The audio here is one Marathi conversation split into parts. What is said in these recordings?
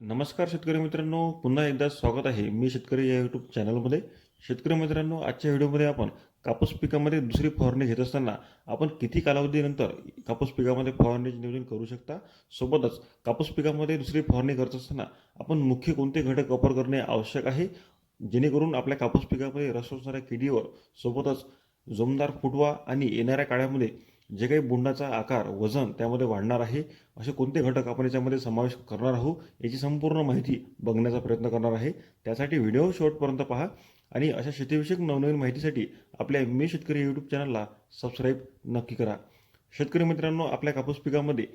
नमस्कार शेतकरी मित्रांनो पुन्हा एकदा स्वागत आहे मी शेतकरी या यूट्यूब चॅनलमध्ये शेतकरी मित्रांनो आजच्या व्हिडिओमध्ये आपण कापूस पिकामध्ये दुसरी फवारणी घेत असताना आपण किती कालावधीनंतर कापूस पिकामध्ये फवारणीचे नियोजन करू शकता? सोबतच कापूस पिकामध्ये दुसरी फवारणी करत असताना आपण मुख्य कोणते घटक वापर करणे आवश्यक आहे? जेणेकरून आपल्या कापूस पिकामध्ये रस असणाऱ्या किडीवर सोबतच जोमदार फुटवा आणि येणाऱ्या काळामध्ये जे काही बोंडाचा आकार वजन त्यामध्ये वाढणार आहे असे कोणते घटक आपण याच्यामध्ये समावेश करणार आहोत याची संपूर्ण माहिती बघण्याचा प्रयत्न करणार आहे. त्यासाठी व्हिडिओ शेवटपर्यंत पहा आणि अशा शेतीविषयक नवनवीन माहितीसाठी आपल्या मी शेतकरी यूट्यूब चॅनलला सबस्क्राईब नक्की करा. शेतकरी मित्रांनो आपल्या कापूस पिकामध्ये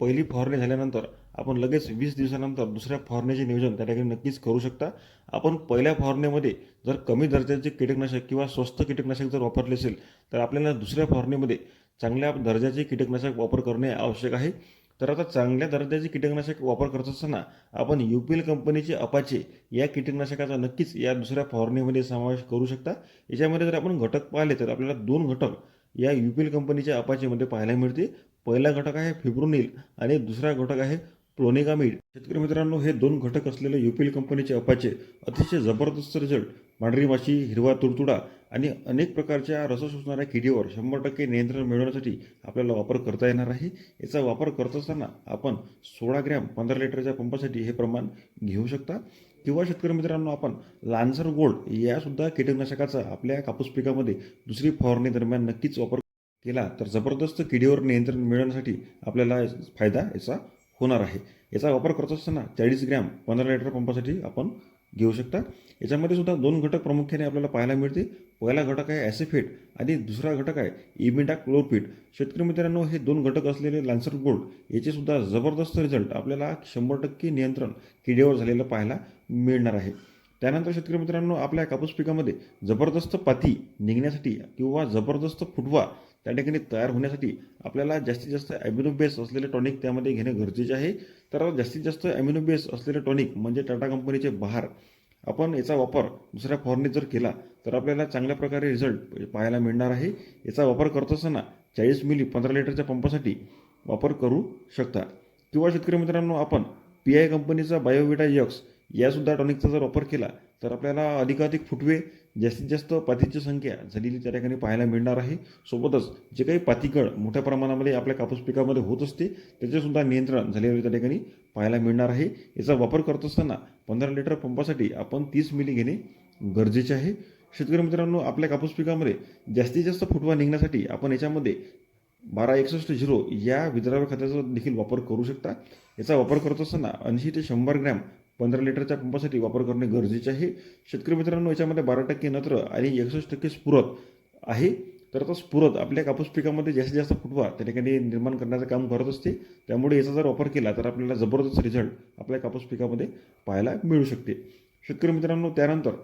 पहिली फवारणी झाल्यानंतर आपण लगेच वीस दिवसानंतर दुसऱ्या फवारणीचे नियोजन त्या ठिकाणी नक्कीच करू शकता. आपण पहिल्या फवारणीमध्ये जर कमी दर्जाचे कीटकनाशक किंवा स्वस्त कीटकनाशक जर वापरले असेल तर आपल्याला दुसऱ्या फवारणीमध्ये चांगल्या दर्जाचे कीटकनाशक वापर करणे आवश्यक आहे. तर आता चांगल्या दर्जाचे कीटकनाशक वापर करत असताना आपण यू पी एल कंपनीचे अपाचे या कीटकनाशकाचा नक्कीच या दुसऱ्या फवारणीमध्ये समावेश करू शकता. याच्यामध्ये जर आपण घटक पाहिले तर आपल्याला दोन घटक या यू पी एल कंपनीच्या अपाचेमध्ये पाहायला मिळते पहिला घटक आहे फिब्रोनिल आणि दुसरा घटक आहे प्रोनिगामिड शेतकरी मित्रांनो हे दोन घटक असलेले यू कंपनीचे अपाचे अतिशय जबरदस्त रिझल्ट पांढरी माशी हिरवा तुडतुडा आणि अनेक प्रकारच्या रस शोषणाऱ्या किडीवर शंभर टक्के नियंत्रण मिळवण्यासाठी आपल्याला वापर करता येणार आहे. याचा वापर करत असताना आपण सोळा ग्रॅम पंधरा लिटरच्या पंपासाठी हे प्रमाण घेऊ शकता. किंवा शेतकरी मित्रांनो आपण लान्सर गोल्ड यासुद्धा कीटकनाशकाचा आपल्या कापूस पिकामध्ये दुसरी फवारणी दरम्यान नक्कीच वापर केला तर जबरदस्त किडीवर नियंत्रण मिळवण्यासाठी आपल्याला फायदा याचा होणार आहे. याचा वापर करत असताना चाळीस ग्रॅम पंधरा लिटर पंपासाठी आपण घेऊ शकता. याच्यामध्ये सुद्धा दोन घटक प्रामुख्याने आपल्याला पाहायला मिळते पहिला घटक आहे ॲसिफेट आणि दुसरा घटक आहे इमिटा क्लोरपीट शेतकरी मित्रांनो हे दोन घटक असलेले लान्सर गोल्ड याचे सुद्धा जबरदस्त रिझल्ट आपल्याला शंभर टक्के नियंत्रण किडेवर झालेलं पाहायला मिळणार आहे. त्यानंतर शेतकरी मित्रांनो आपल्या कापूस पिकामध्ये जबरदस्त पाती निघण्यासाठी किंवा जबरदस्त फुटवा त्या ठिकाणी तयार होण्यासाठी आपल्याला जास्तीत जास्त ॲम्युनो बेस असलेले टॉनिक त्यामध्ये घेणे गरजेचे आहे. तर जास्तीत जास्त ॲम्युनो बेस असलेले टॉनिक म्हणजे टाटा कंपनीचे बहार. आपण याचा वापर दुसऱ्या फॉरने जर केला तर आपल्याला चांगल्या प्रकारे रिझल्ट म्हणजे पाहायला मिळणार आहे. याचा वापर करत असताना चाळीस मिली पंधरा लिटरच्या पंपासाठी वापर करू शकता. किंवा शेतकरी मित्रांनो आपण पी आय कंपनीचा बायोविटा यक्स यासुद्धा टॉनिकचा जर वापर केला तर आपल्याला अधिकाधिक फुटवे जास्तीत जास्त पातीची संख्या झालेली त्या ठिकाणी पाहायला मिळणार आहे. सोबतच जे काही पातीकड मोठ्या प्रमाणामध्ये आपल्या कापूस पिकामध्ये होत असते त्याचेसुद्धा नियंत्रण झालेले त्या ठिकाणी पाहायला मिळणार आहे. याचा वापर करत असताना पंधरा लिटर पंपासाठी आपण तीस मिली घेणे गरजेचे आहे. शेतकरी मित्रांनो आपल्या कापूस पिकामध्ये जास्तीत जास्त फुटवा निघण्यासाठी आपण याच्यामध्ये बारा एकसष्ट झिरो या विद्राव्य खताचा देखील वापर करू शकता. याचा वापर करत असताना ऐंशी ते शंभर ग्रॅम पंधरा लिटरच्या पंपासाठी वापर करणे गरजेचे आहे. शेतकरी मित्रांनो याच्यामध्ये बारा टक्के नत्र आणि एकसष्ट टक्के स्फुरत आहे. तर आता स्फुरत आपल्या कापूस पिकामध्ये जास्तीत जास्त फुटवा त्या ठिकाणी निर्माण करण्याचं काम करत असते. त्यामुळे याचा जर वापर केला तर आपल्याला जबरदस्त रिझल्ट आपल्या कापूस पिकामध्ये पाहायला मिळू शकते. शेतकरी मित्रांनो त्यानंतर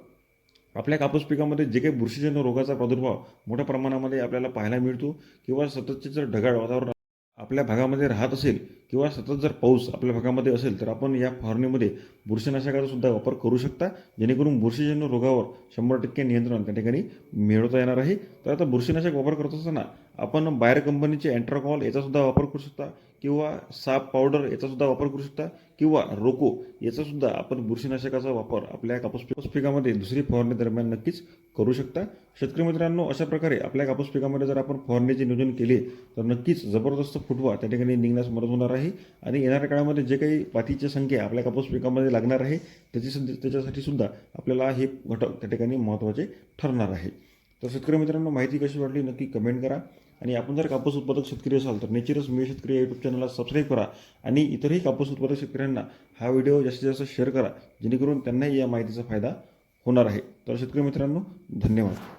आपल्या कापूस पिकामध्ये जे काही बुरशीजन्य रोगाचा प्रादुर्भाव मोठ्या प्रमाणामध्ये आपल्याला पाहायला मिळतो किंवा सततचे जर ढगाळ वातावरण आपल्या भागामध्ये राहत असेल किंवा सतत जर पाऊस आपल्या भागामध्ये असेल तर आपण या फवारणीमध्ये बुरशीनाशकाचा सुद्धा वापर करू शकता. जेणेकरून बुरशीजन्य रोगावर शंभर टक्के नियंत्रण त्या ठिकाणी मिळवता येणार आहे. तर आता बुरशीनाशक वापर करत असताना आपण बाहेर कंपनीचे अँट्राकॉल याचा सुद्धा वापर करू शकता. किंवा साप पावडर याचा सुद्धा वापर करू शकता किंवा रोको याचा सुद्धा आपण बुरशीनाशकाचा वापर आपल्या कापूस कापूस पिकामध्ये दुसरी फवारणी दरम्यान नक्कीच करू शकता. शेतकरी मित्रांनो अशा प्रकारे आपल्या कापूस पिकामध्ये जर आपण फवारणीचे नियोजन केले तर नक्कीच जबरदस्त फुटवा त्या ठिकाणी निघण्यास मदत होणार आहे. आणि येणाऱ्या काळामध्ये जे काही पातीची संख्या आपल्या कापूस पिकामध्ये लागणार आहे त्याची त्याच्यासाठी सुद्धा आपल्याला हे घटक त्या ठिकाणी महत्त्वाचे ठरणार आहे. तर शेतकरी मित्रांनो माहिती कशी वाटली नक्की कमेंट करा. आणि आपण जर कापूस उत्पादक शेतकरी असाल तर नेचरच मी शेतकरी या यूट्यूब चॅनलला सबस्क्राईब करा आणि इतरही कापूस उत्पादक शेतकऱ्यांना हा व्हिडिओ जास्तीत जास्त शेअर करा जेणेकरून त्यांनाही या माहितीचा फायदा होणार आहे. तर शेतकरी मित्रांनो धन्यवाद.